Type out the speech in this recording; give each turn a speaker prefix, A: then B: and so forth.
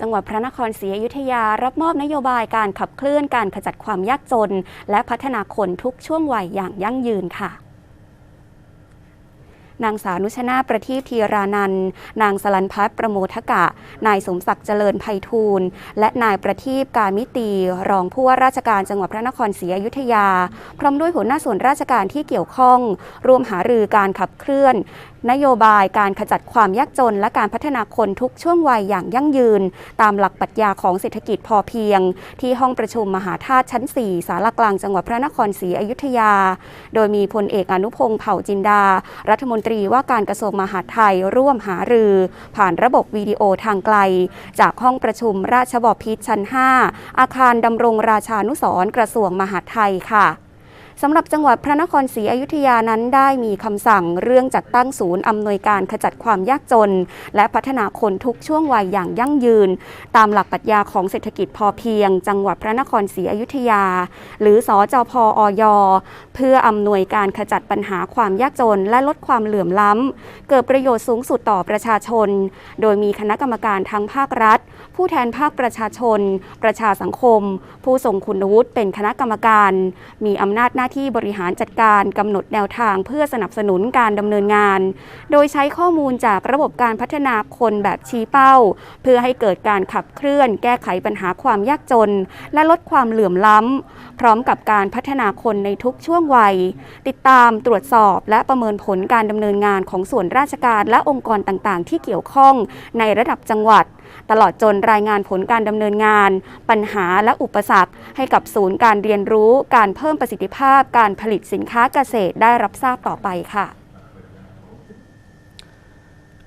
A: จังหวัดพระนครศรีอยุธยารับมอบนโยบายการขับเคลื่อนการขจัดความยากจน และพัฒนาคนทุกช่วงวัยอย่างยั่งยืนค่ะ นางสาวนุชนาประทีปธีรานันนางสลันพัฒน์ประโมทกะ นายสมศักดิ์เจริญไพฑูรย์และนายประทีปการมิตี รองผู้ว่าราชการจังหวัดพระนครศรีอยุธยา พร้อมด้วยหัวหน้าส่วนราชการที่เกี่ยวข้อง ร่วมหารือการขับเคลื่อน นโยบายการขจัดความยากจน และการพัฒนาคนทุกช่วงวัยอย่างยั่งยืน ตามหลักปรัชญาของเศรษฐกิจพอเพียง ที่ห้องประชุมมหาธาตุชั้น 4 สารกลางจังหวัดพระนครศรีอยุธยา โดยมีพลเอกอนุพงศ์เผ่าจินดา รัฐมนตรีว่าการกระทรวงมหาดไทยร่วมหารือ ผ่านระบบวิดีโอทางไกล จากห้องประชุมราชบพิตรชั้น 5 อาคารดำรงราชานุสรกระทรวงมหาดไทยค่ะ สำหรับจังหวัดพระนครศรีอยุธยานั้นได้มีคำสั่งเรื่องจัดตั้งศูนย์อำนวยการขจัดความยากจน และพัฒนาคนทุกช่วงวัยอย่างยั่งยืน ตามหลักปรัชญาของเศรษฐกิจพอเพียง จังหวัดพระนครศรีอยุธยา หรือสอจพอยเพื่ออำนวยการขจัดปัญหาความยากจน และลดความเหลื่อมล้ำ เกิดประโยชน์สูงสุดต่อประชาชน โดยมีคณะกรรมการทั้งภาครัฐ ผู้แทนภาคประชาชน ประชาสังคม ผู้ทรงคุณวุฒิเป็นคณะกรรมการ มีอำนาจหน้าที่บริหารจัดการกำหนดแนวทาง เพื่อสนับสนุนการดำเนินงาน โดยใช้ข้อมูลจากระบบการพัฒนาคนแบบชี้เป้า เพื่อให้เกิดการขับเคลื่อน แก้ไขปัญหาความยากจน และลดความเหลื่อมล้ำ พร้อมกับการพัฒนาคนในทุกช่วงวัย ติดตามตรวจสอบ และประเมินผลการดำเนินงานของส่วนราชการและองค์กรต่างๆ ที่เกี่ยวข้องในระดับจังหวัด ตลอดจนรายงานผลการดำเนินงาน ปัญหาและอุปสรรค ให้กับศูนย์การเรียนรู้ การเพิ่มประสิทธิภาพ การผลิตสินค้าเกษตรได้รับทราบต่อไปค่ะ